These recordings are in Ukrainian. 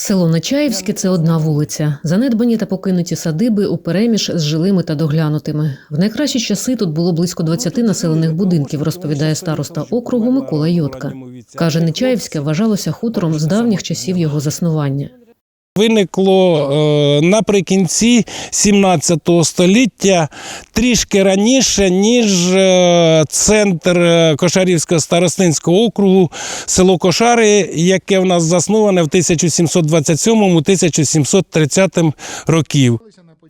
Село Нечаївське це одна вулиця. Занедбані та покинуті садиби у переміж з жилими та доглянутими. В найкращі часи тут було близько 20 населених будинків, розповідає староста округу Микола Йотка. Каже, Нечаївське вважалося хутором з давніх часів його заснування. Виникло е, наприкінці 17 століття, трішки раніше, ніж е, центр е, Кошарівського старостинського округу, село Кошари, яке в нас засноване в 1727-1730 років.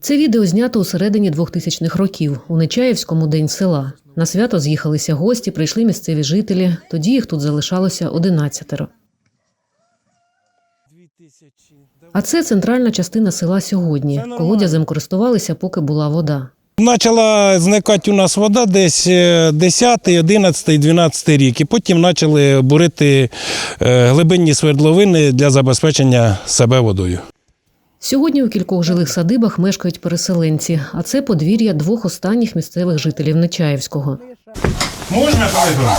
Це відео знято у середині 2000-х років у Нечаївському день села. На свято з'їхалися гості, прийшли місцеві жителі. Тоді їх тут залишалося 11. А це центральна частина села сьогодні. Колодязем користувалися, поки була вода. Почала зникати у нас вода десь е, 10, 11, 12 рік. І потім почали бурити е, глибинні свердловини для забезпечення себе водою. Сьогодні у кількох жилих садибах мешкають переселенці, а це подвір'я двох останніх місцевих жителів Нечаївського. Можна Павло?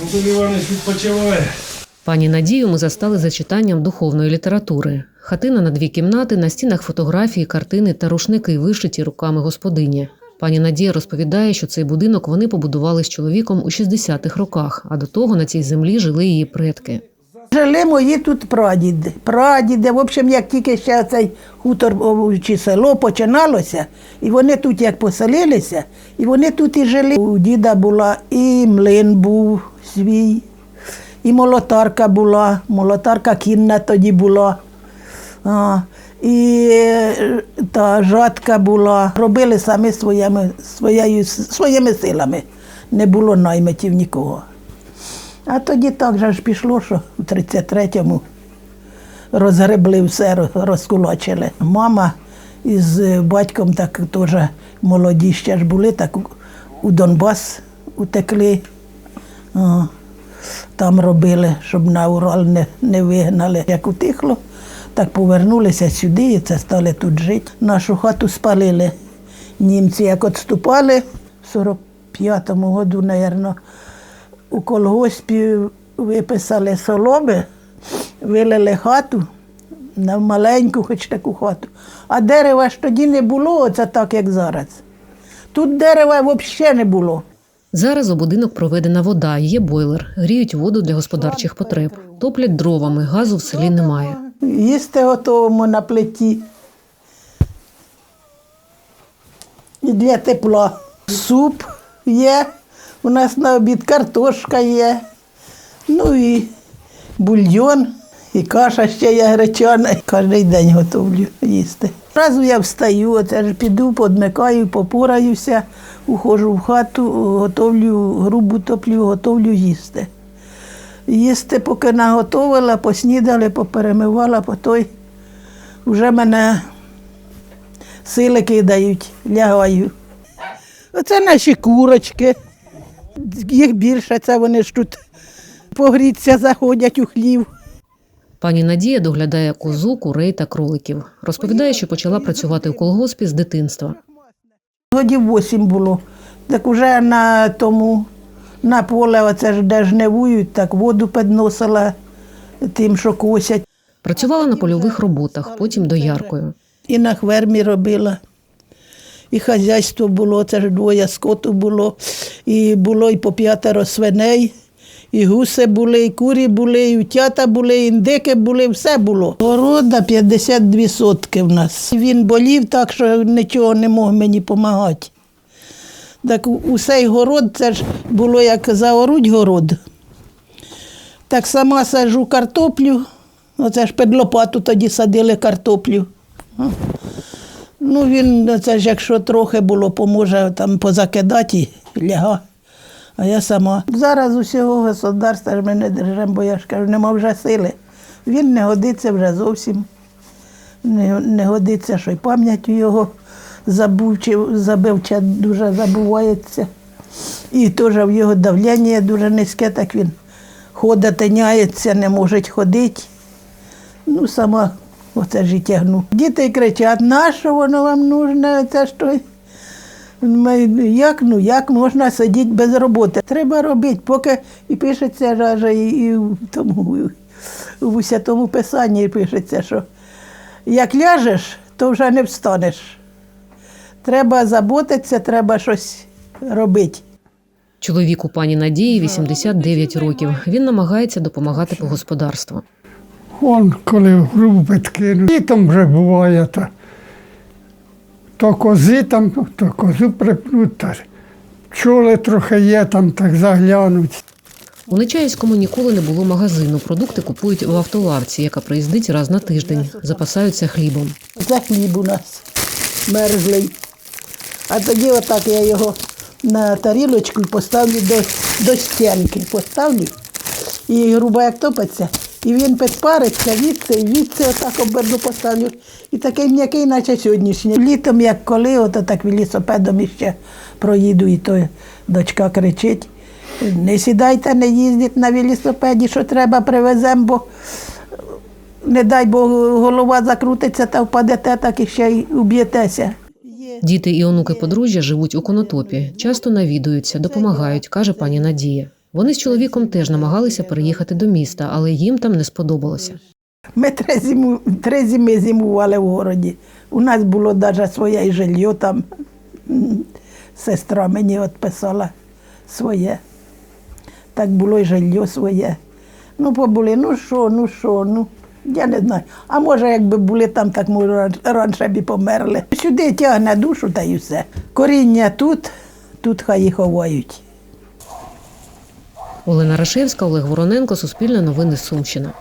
Анатолій Іванович відпочиває. Пані Надію ми застали за читанням духовної літератури. Хатина на дві кімнати, на стінах фотографії, картини та рушники, вишиті руками господині. Пані Надія розповідає, що цей будинок вони побудували з чоловіком у 60-х роках, а до того на цій землі жили її предки. Жили мої тут прадіди. Прадіди, в общем, як тільки ще цей хутор чи село починалося, і вони тут як поселилися, і вони тут і жили. У діда була і млин був свій, і молотарка була, молотарка кінна тоді була. А, і та жатка була. Робили самі своїми, своєю, своїми силами. Не було наймитів нікого. А тоді так же ж пішло, що у 33-му розгребли все, роз- розкулачили. Мама із батьком так теж молоді ще ж були, так у- Донбас утекли. О, там робили, щоб на Урал не, не вигнали. Як утихло, так повернулися сюди і це стали тут жити. Нашу хату спалили. Німці як відступали в 45-му году, мабуть, у колгоспі виписали соломи, вилили хату на маленьку, хоч таку хату. А дерева ж тоді не було, оце так, як зараз. Тут дерева взагалі не було. Зараз у будинок проведена вода, є бойлер, гріють воду для господарчих потреб, топлять дровами, газу в селі немає. Їсти готовимо на плиті. І для тепла. Суп є, у нас на обід картошка є, ну і бульйон, і каша ще є гречана. Кожен день готовлю їсти. Разу я встаю, оце ж піду, подмикаю, попораюся, уходжу в хату, готовлю грубу топлю, готовлю їсти. Їсти, поки наготовила, поснідали, поперемивала, по той вже мене сили кидають, лягаю. Оце наші курочки. Їх більше, це вони ж тут погріться, заходять у хлів. Пані Надія доглядає козу, курей та кроликів. Розповідає, що почала працювати у колгоспі з дитинства. Годів вісім було. Так уже на тому, на поле, оце ж де жнивують, так воду підносила тим, що косять. Працювала на польових роботах, потім дояркою. І на хвермі робила. І хазяйство було, це ж двоє скоту було, і було і по п'ятеро свиней, і гуси були, і курі були, і утята були, і індики були, все було. Города 52 сотки в нас. Він болів так, що нічого не мог мені допомагати. Так усей город, це ж було як заоруть город. Так сама саджу картоплю, оце ж під лопату тоді садили картоплю. Ну, він, це ж якщо трохи було, поможе там позакидати, і ляга. А я сама. Зараз усього государства ж ми не держимо, бо я ж кажу, нема вже сили. Він не годиться вже зовсім. Не, не годиться, що й пам'ять його забувчи, забивча дуже забувається. І теж в його давлення дуже низьке, так він ходить, тиняється, не може ходити. Ну, сама оце ж і тягну. Діти кричать, на що воно вам нужне? Це ж той Як, ну, як можна сидіти без роботи? Треба робити, поки і пишеться аж і, і в тому, в святому писанні пишеться, що як ляжеш, то вже не встанеш. Треба заботитися, треба щось робити. Чоловіку пані Надії 89 років. Він намагається допомагати по господарству. Он, коли в груби кинув. Літом вже буває, то, то кози там, то козу припнуть, та пчоли трохи є, там так заглянуть. У Нечаївському ніколи не було магазину. Продукти купують в автолавці, яка приїздить раз на тиждень. Запасаються хлібом. За хліб у нас мерзлий. А тоді отак я його на тарілочку поставлю до, до стінки. Поставлю. І грубо як топиться. І він підпариться, відси, і відси отак оберну поставлю. І такий м'який, наче сьогоднішній. Літом, як коли, ото так велосипедом іще проїду, і то дочка кричить. Не сідайте, не їздіть на велосипеді, що треба, привеземо, бо не дай Бог голова закрутиться та впадете, так і ще й уб'єтеся. Діти і онуки подружжя живуть у конотопі, часто навідуються, допомагають, каже пані Надія. Вони з чоловіком теж намагалися переїхати до міста, але їм там не сподобалося. Ми три, зиму, три зими зимували в городі. У нас було навіть своє жилье там. Сестра мені відписала своє. Так було і жилье своє. Ну, побули, ну що, ну що, ну. Я не знаю. А може, якби були там, так може раніше б і померли. Сюди тягне душу та й все. Коріння тут, тут хай їх ховають. Олена Рашевська, Олег Вороненко, Суспільне новини Сумщина.